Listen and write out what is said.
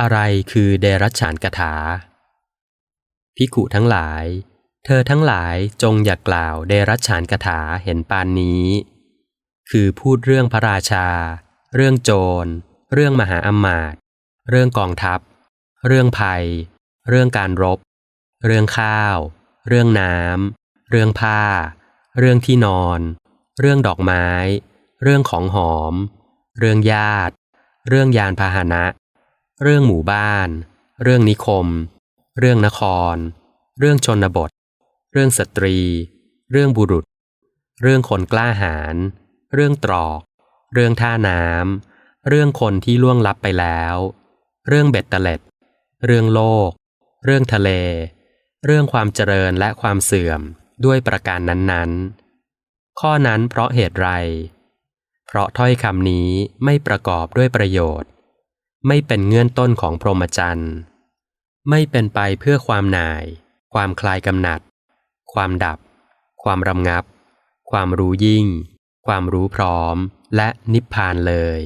อะไรคือเดรัจฉานกถา พิกุทั้งหลาย เธอทั้งหลายจงอย่ากกล่าวเดรัจฉานกถาเห็นปานนี้ คือพูดเรื่องพระราชา เรื่องโจร เรื่องมหาอำมาตย์เรื่องกองทัพ เรื่องภัย เรื่องการรบ เรื่องข้าว เรื่องน้ำเรื่องผ้า เรื่องที่นอน เรื่องดอกไม้ เรื่องของหอม เรื่องญาติ เรื่องยานพาหนะ เรื่องหมู่บ้าน เรื่องนิคม เรื่องนคร เรื่องชนบท เรื่องสตรี เรื่องบุรุษ เรื่องคนกล้าหาญ เรื่องตรอก เรื่องท่าน้ำ เรื่องคนที่ล่วงลับไปแล้ว เรื่องเบ็ดเตล็ด เรื่องโลก เรื่องทะเล เรื่องความเจริญและความเสื่อมด้วยประการนั้นๆ ข้อนั้นเพราะเหตุไร เพราะถ้อยคำนี้ไม่ประกอบด้วยประโยชน์ ไม่เป็นเงื่อนต้นของพรหมจรรย์ไม่เป็นไปเพื่อความหน่าย ความคลายกำหนัด ความดับ ความรำงับ ความรู้ยิ่ง ความรู้พร้อม และนิพพานเลย